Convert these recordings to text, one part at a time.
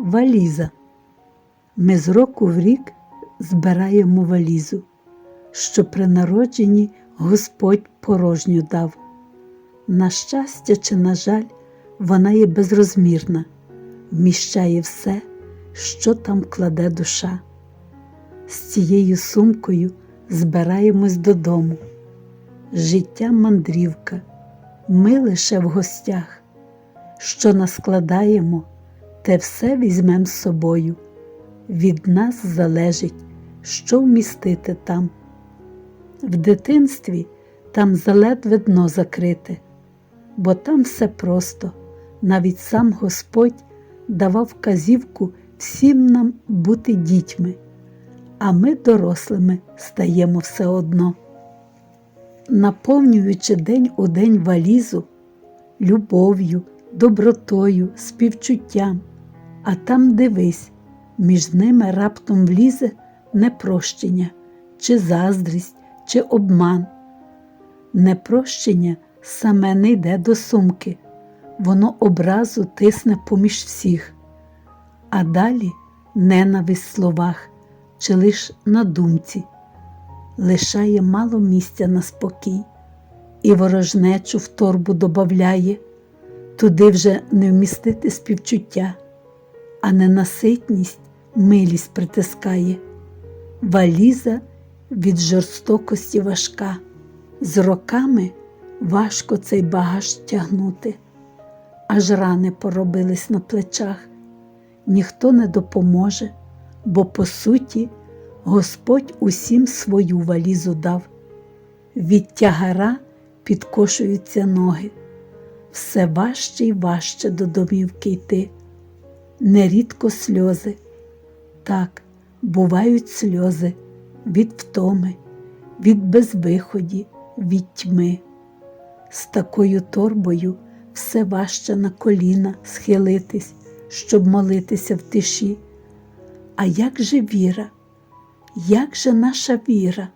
Валіза. Ми з року в рік збираємо валізу, що при народженні Господь порожню дав. На щастя чи, на жаль, вона є безрозмірна, вміщає все, що там кладе душа. З цією сумкою збираємось додому. Життя мандрівка, ми лише в гостях. Що наскладаємо, те все візьмем з собою. Від нас залежить, що вмістити там. В дитинстві там заледве дно закрите, бо там все просто, навіть сам Господь давав вказівку всім нам бути дітьми, а ми дорослими стаємо все одно. Наповнюючи день у день валізу, любов'ю, добротою, співчуттям, а там дивись, між ними раптом влізе непрощення, чи заздрість, чи обман. Непрощення саме не йде до сумки, воно образу тисне поміж всіх, а далі ненависть в словах чи лиш на думці, лишає мало місця на спокій, і ворожнечу в торбу добавляє, туди вже не вмістити співчуття, а ненаситність милість притискає, валіза від жорстокості важка. З роками важко цей багаж тягнути, аж рани поробились на плечах, ніхто не допоможе, бо, по суті, Господь усім свою валізу дав. Від тягара підкошуються ноги, все важче й важче до домівки йти, нерідко сльози. Так, бувають сльози від втоми, від безвиході, від тьми. З такою торбою все важче на коліна схилитись, щоб молитися в тиші. А як же віра? Як же наша віра?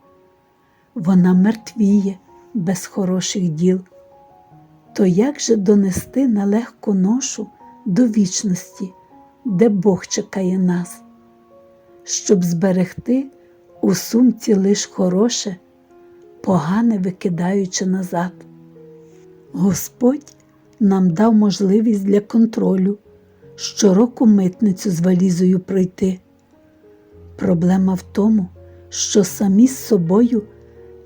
Вона мертвіє без хороших діл. То як же донести на легку ношу до вічності, де Бог чекає нас, щоб зберегти у сумці лиш хороше, погане викидаючи назад. Господь нам дав можливість для контролю щороку митницю з валізою пройти. Проблема в тому, що самі з собою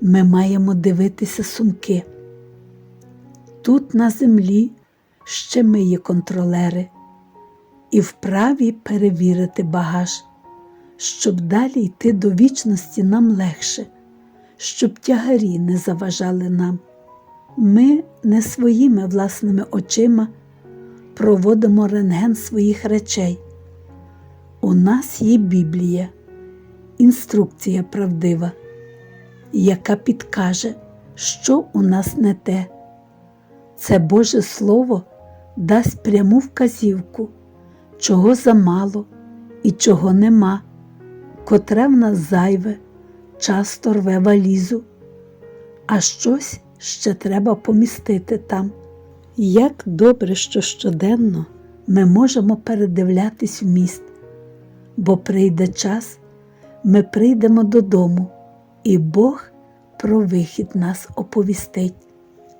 ми маємо дивитися сумки. Тут на землі ще ми є контролери і вправі перевірити багаж, щоб далі йти до вічності нам легше, щоб тягарі не заважали нам. Ми не своїми власними очима проводимо рентген своїх речей. У нас є Біблія, інструкція правдива, яка підкаже, що у нас не те. Це Боже Слово дасть пряму вказівку, чого замало і чого нема, котре в нас зайве, часто рве валізу, а щось ще треба помістити там. Як добре, що щоденно ми можемо передивлятись в міст, бо прийде час, ми прийдемо додому, і Бог про вихід нас оповістить,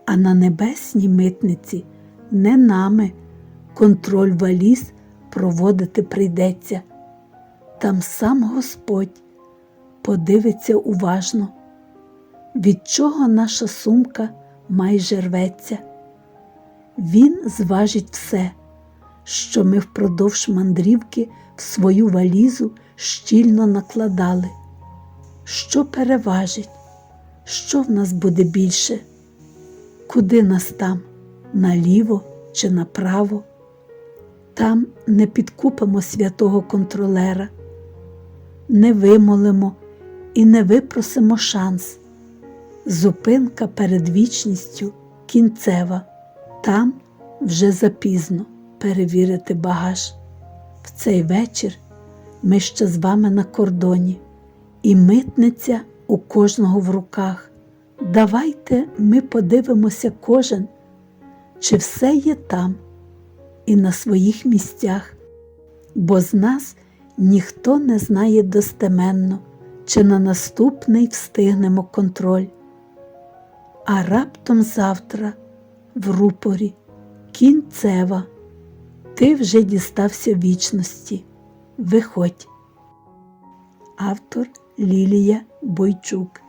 а на небесній митниці не нами контроль валіз проводити прийдеться. Там сам Господь подивиться уважно, від чого наша сумка майже рветься. Він зважить все, що ми впродовж мандрівки в свою валізу щільно накладали, що переважить, що в нас буде більше, куди нас там, наліво чи направо. Там не підкупимо святого контролера, не вимолимо і не випросимо шанс. Зупинка перед вічністю кінцева. Там вже запізно перевірити багаж. В цей вечір ми ще з вами на кордоні, і митниця у кожного в руках. Давайте ми подивимося кожен, чи все є там і на своїх місцях. бо з нас ніхто не знає достеменно, чи на наступний встигнемо контроль. А раптом завтра в рупорі кінцева, ти вже дістався вічності. Виходь. Автор Лілія Бойчук